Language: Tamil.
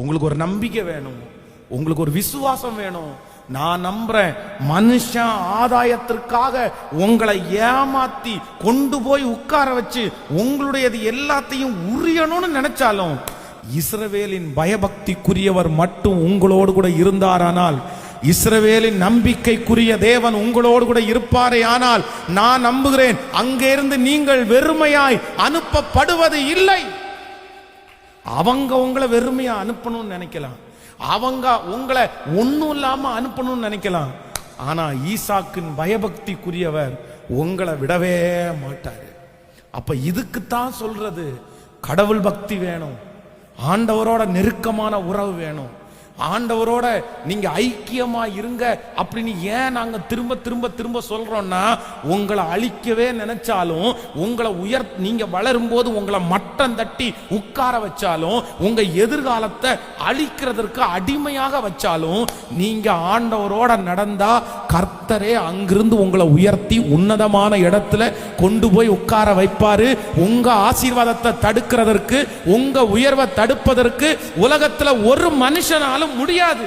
உங்களுக்கு ஒரு நம்பிக்கை வேணும். உங்களுக்கு ஒரு விசுவாசம் வேணும். நான் நம்புறேன் மனுஷன் ஆதாயத்திற்காக உங்களை ஏமாத்தி கொண்டு போய் உட்கார வச்சு உங்களுடையது எல்லாத்தையும் உரியணும்னு நினைச்சாலும் இஸ்ரவேலின் பயபக்திக்குரியவர் மட்டும் உங்களோடு கூட இருந்தாரானால் இஸ்ரவேலின் நம்பிக்கைக்குரிய தேவன் உங்களோடு கூட இருப்பாரே ஆனால் நான் நம்புகிறேன் அங்கிருந்து நீங்கள் வெறுமையாய் அனுப்பப்படுவது இல்லை. அவங்க உங்களை வெறுமையா அனுப்பணும்னு நினைக்கலாம். அவங்க உங்களை ஒன்றும் இல்லாம அனுப்பணும்னு நினைக்கலாம். ஆனா ஈசாக்கின் பயபக்திக்குரியவர் உங்களை விடவே மாட்டாரு. அப்ப இதுக்குத்தான் சொல்றது கடவுள் பக்தி வேணும் ஆண்டவரோட நெருக்கமான உறவு வேணும். ஆண்டவரோட நீங்க ஐக்கியமா இருங்க. அப்படின்னு ஏன் நாங்க திரும்ப திரும்ப திரும்ப சொல்றோம்னா உங்களை அழிக்கவே நினைச்சாலும் உங்களை உயர் நீங்க வளரும் போது உங்களை மட்டம் தட்டி உட்கார வச்சாலும் உங்க எதிர்காலத்தை அழிக்கிறதற்கு அடிமையாக வச்சாலும் நீங்க ஆண்டவரோட நடந்தா கர்த்தரே அங்கிருந்து உங்களை உயர்த்தி உன்னதமான இடத்துல கொண்டு போய் உட்கார வைப்பாரு. உங்க ஆசீர்வாதத்தை தடுக்கிறதற்கு உங்க உயர்வை தடுப்பதற்கு உலகத்துல ஒரு மனுஷனாலும் முடியாது.